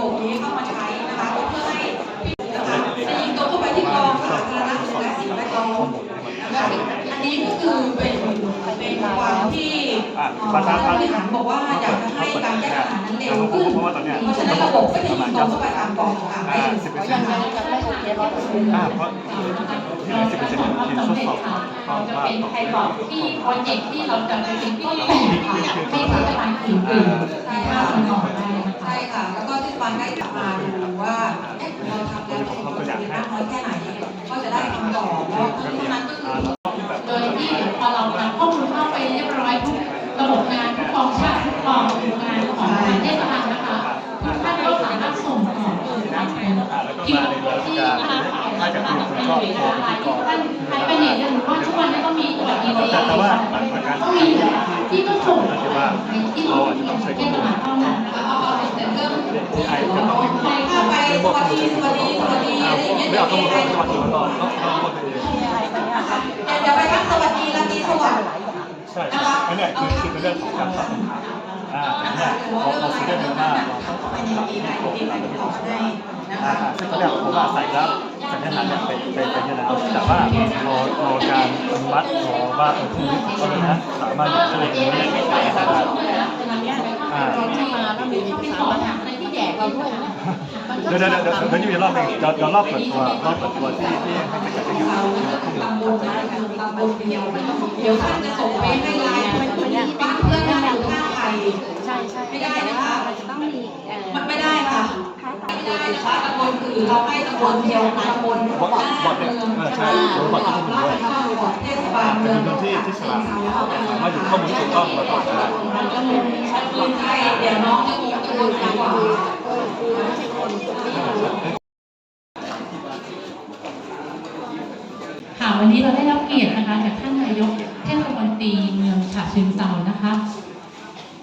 บบนี้เข้ามาใช้นะคะก็เพื่อให้พี่นะคะจะยิงตรงเข้าไปที่กองสาธารณสุขและสิ่งแวดล้อมนะคะอันนี้ก็คือเป็นเป็นความที่ประธานผู้บริหารบอกว่าอยากจะให้การแก้ปัญหานั้นเร็วขึ้นเพราะฉะนั้นระบบก็จะยิงตรงเข้าไปตามกองต่างๆได้อ่าเลยสิบเปอร์นะเซ็นต์คะอ่าเพราะที่เหลือเป็นต์ทีมทดสอบก็จะเป็นต่อไทยบอกที่โปรเจกต์ที่เราจะไปเป็นต้นแบบค่ะให้รัฐบาลอื่นๆได้ทำต่อได้นะคะ ใช่ค่ะ แล้ว ก็ที่ฟันได้กลับมาดูว่าเอ๊ะเราทำแล้วประสบความสำเร็จมากน้อยแค่ไหน ก็จะได้ทำตอเพราะเพราะฉะนั้นก็คือโดยที่พอเรานำข้อมูลเข้าไปเรียบร้อยทุกระบบงานทุกกองชาติทุกกองงานของทางเทศบาลนะคะทุกท่านก็สามารถส่งต่อที่ที่นะคะฝ่ายต่างๆไปเลยนะคะที่ท่านใช้ไปเนี่ยหรือว่าทุกวันนี้ต้องมีตรวจดีเอแต่ว่าหลังจากการต้องมีที่ต้องส่งที่ว่าที่เราเราอาจจะต้องใช้เทข้อศมูลบาลเท่านั้น ที่ไอจะต้องถ้าไปสวัสดีสวัสดีสวัสดีอะไรอย่างเงี้ยไม่เดี๋ยวเอาข้อมูลเอเข้าไอไปจังหวัดอื่นต่อต้องต้องคนเองเดี๋ยวไปทักสวัสดีราตรีสวัสดิ์ใช่อันนี้คือคือเป็นเรื่องของการตอบคำถามอ่าเนี่ยเราเราซื้อได้เยอะมากเราต้องตอบไปคำในถามปีไหนที่ไหนตอบให้นะอ่าคะซึ่งตอนแรกผมว่าใส่แล้วสัญญาณเนี่ยเป็นเป็นเป็นยังไงแต่ว่ารอรอการอนุมัติรอว่าเออพรุ่งนี้ผมก็เลยนะสามารถหยิบช่วยตรงนี้ได้อ่า เดี๋ยวเดี๋ยวเดี๋ยวเดี๋ยวเดี๋ยวอยู่รอบหนึงเดี๋ยวเดี๋ยวรอบเปิดตัวรอบเปิดตัวที่ที่ให้ไปจัดที่อยู่เราตำบลนะตำบลเดียวเดี๋ยวท่านจะส่งไปให้ไลน์บ้านเพื่อนบ้านอยู่ข้างใครใช่ใช่ไม่ได้นะคะมันจะต้องมีเอ่อมันไม่ได้ค่ะไม่ได้นะคะตำบลอื่นเราให้ตำบลเดียวตำบลบอทบอทเนี่ยเออใช่บอทที่ผมราด้วยชการบอทเทศบาลเป็เมืนองพื้นที่ที่ฉลาดสามารถอยู่ข้อมูลที่ถูกต้องมาต่อได้ปืนไทยเดี๋ยวน้องจะงง จะงงดีกว่าค่ะวันนี้เราได้รับเกียรตินะคะจากท่านนายกเทศมนตรีเมืองฉะเชิงเทรานะคะ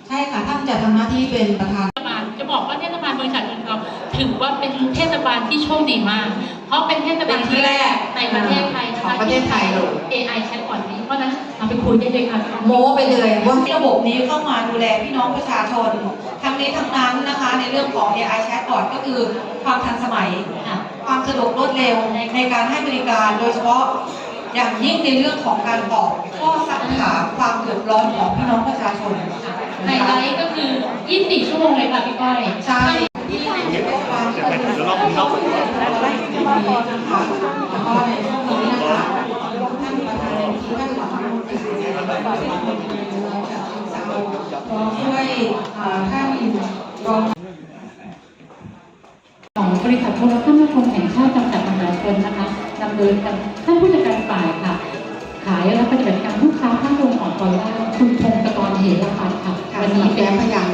ใช่ค่ะท่านจะทำหน้าที่เป็นประธาน เทศบาลจะบอกว่าเทศบาลเมืองฉะเชิงเทราถือว่าเป็นเทศบาลที่โชคดีมาก เพราะเป็นเทศบาลที่แรกในประเทศไทยนะขอคะงประเทศไทยเลยที่ AI แชทบอทนี้เพราะฉะนั้นเอาไปคุยได้เลยค่ะโม้ไปเลยว่าระบบนี้เข้ามาดูแลพี่น้องประชาชนทั้งนี้ทั้งนั้นนะคะ ในเรื่องของ AI Chatbot ก็คือความทันสมัยค่ะความสะดวกรวดเร็วในการให้บริการโดยเฉพาะอย่างยิ่งในเรื่องของการตอบข้อสักถามความเดือดร้อนของพี่น้องประชาชนไฮไลท์ก็คือ 24 ชั่วโมงเลยค่ะพี่ก้อยใช่ แล้วก็ในช่วงนี้นะคะท่านประธานอมด้วยท่านรองของบริษัทโทรคมนาคมแห่งชาติจำกัดมหาชนนะคะดำเนินกันท่านผู้จัดการฝ่ายค่ะ ขายและปฏิบัติการลูกค้าท่านลงของกอล่าคุณพงศกรเหรพันค่ะวันนี้รับเป็นพยาน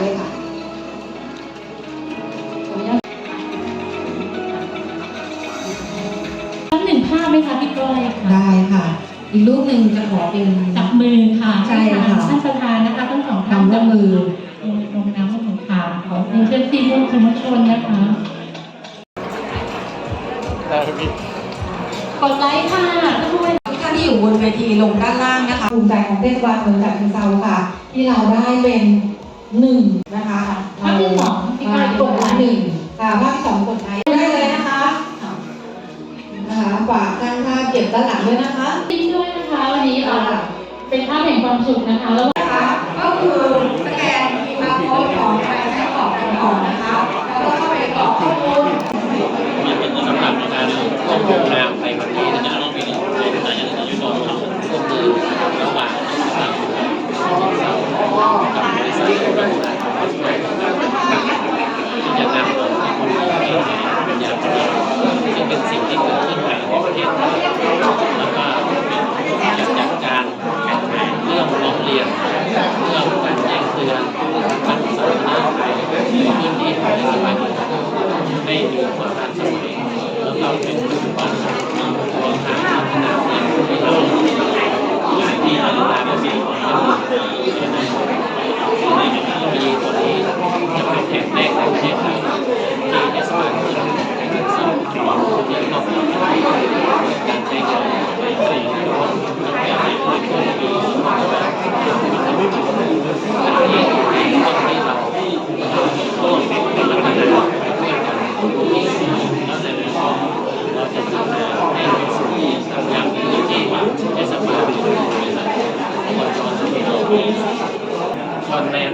ค่ะได้ค่ะ อีกรูปหนึ่งจะขอเป็น จับมือค่ะใช่ค่ะท่านประธานนะคะทั้งสองท่านทำร่วมมือลงน้ำลงขาวของเจ้าหน้าที่ร่วมชุมชนนะคะแต่มีกดไลค์ค่ะด้วยทุกท่านที่อยู่บนเวทีลงด้านล่างนะคะภูมิใจของเทศบาลเมืองฉะเชิงเทราค่ะ ที่เราได้เป็นหนึ่งนะคะภาพที่สองที่มาก้อยกดไลค์หนึ่งค่ะภาพที่สองกดไลค์ เก็บด้านหลังด้วยนะคะจริงด้วยนะคะวันนี้เราเป็นภาพแห่งความสุขนะคะแล้ว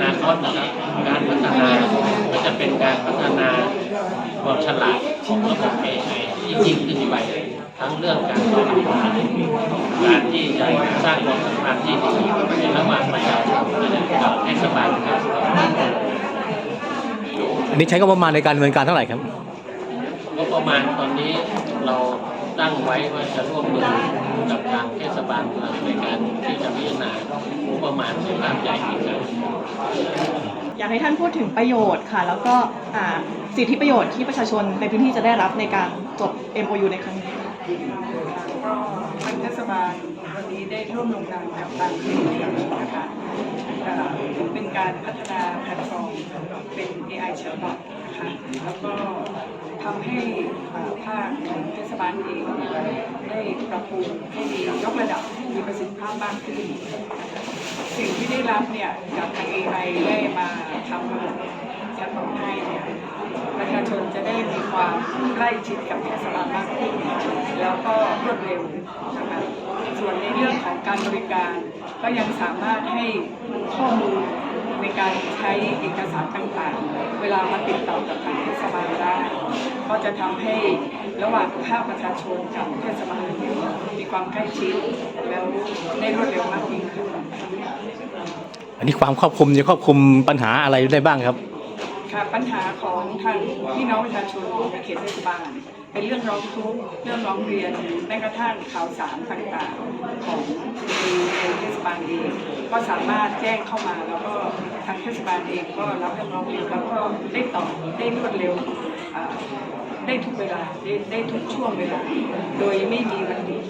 นาคตการพัฒนาก็จะเป็นการพัฒนาความฉลาดของระบบ AI ที่ยิ่งขึ้นไปทั้งเรื่องการตอบคำามการที่จะสร้างความสัมพันธ์ที่ดีระหว่างประชาชนกับเทศบาลครับอันนี้ใช้ก็ประมาณในการเงินการเท่าไหร่ครับงบประมาณตอนนี้เรา ตั้งไว้ว่าจะร่วมมือกับทางเทศบาลเมืองในการที่จะพิจารณางบประมาณในภาพใหญ่อีกครั้งอยากให้ท่านพูดถึงประโยชน์ค่ะ แล้วก็อ่าสิทธิประโยชน์ที่ประชาชนในพื้นที่จะได้รับในการจด MOU ในครั้งนี้ค่ะก็ทางเทศบาลวันนี้ได้ร่วมลงนามกับทางเพจนะคะเอ่อเป็นการพัฒนาแพลตฟอร์มเป็น AI chatbot นะคะแล้วก็ ทำให้ภาคของเทศบาลเองได้ปรับปรุงให้มียกระดับมีประสิทธิภาพมากขึ้น สิ่งที่ได้รับเนี่ยจากทาง AI ได้มาทำระบบแชทบอทให้เนี่ยประชาชนจะได้มีความใกล้ชิดกับเทศบาลมากขึ้น แล้วก็รวดเร็วนะคะส่วนในเรื่องของการบริการก็ยังสามารถให้ข้อมูล ในการใช้เอกสารต่างๆ เวลามาติดต่อกับทางเทศบาลได้ก็จะทำให้ระหว่างภาคประชาชนกับเทศบาลมีความใกล้ชิดแล้วได้รวดเร็วมากยิ่งขึ้น อันนี้ความครอบคลุมจะครอบคลุมปัญหาอะไรได้บ้างครับ ค่ะปัญหาของทางพี่น้องประชาชนในเขตเทศบาล เป็นเรื่องร้องทุกข์เรื่องร้องเรียนแม้กระทั่งข่าวสารต่างๆของเทศบาลเองก็สามารถแจ้งเข้ามาแล้วก็ทางเทศบาลเองก็รับเรื่องร้องเรียนแล้วก็ได้ตอบได้รวดเร็วได้ทุกเวลาได้ได้ทุกช่วงเวลา โดยไม่มีวันหยุด